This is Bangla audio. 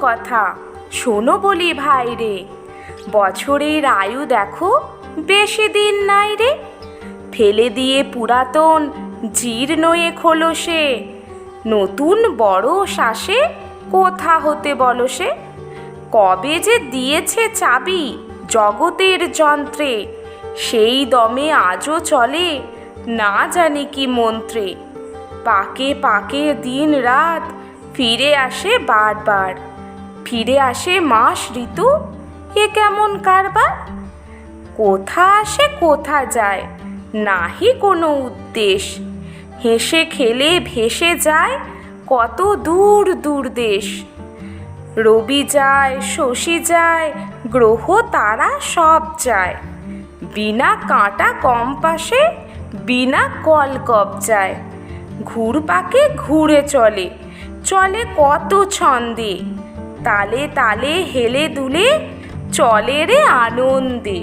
কথা। শোনো বলি ভাই রে, বছরের আয়ু দেখো, বেশি দিন নাই রে। ফেলে দিয়ে পুরাতন জীর্ণয়ে খোলসে নতুন বড় শ্বাসে কোথা হতে বলো সে? কবে যে দিয়েছে চাবি জগতের যন্ত্রে, সেই দমে আজও চলে, না জানি কি মন্ত্রে। পাকে পাকে দিন রাত ফিরে আসে বারবার। ফিরে আসে মাস ঋতু, এ কেমন কারবার? কোথা আসে, কোথা যায়, নাহি কোনো উদ্দেশ। হেসে খেলে ভেসে যায় কত দূর দূর দেশ রবি যায়, শশী যায়, গ্রহ তারা সব যায়। বিনা কাঁটা কম্পাসে বিনা কল কবজায় ঘুরপাকে ঘুরে চলে চলে কত ছন্দে। তালে তালে হেলে দুলে চলে রে আনন্দে।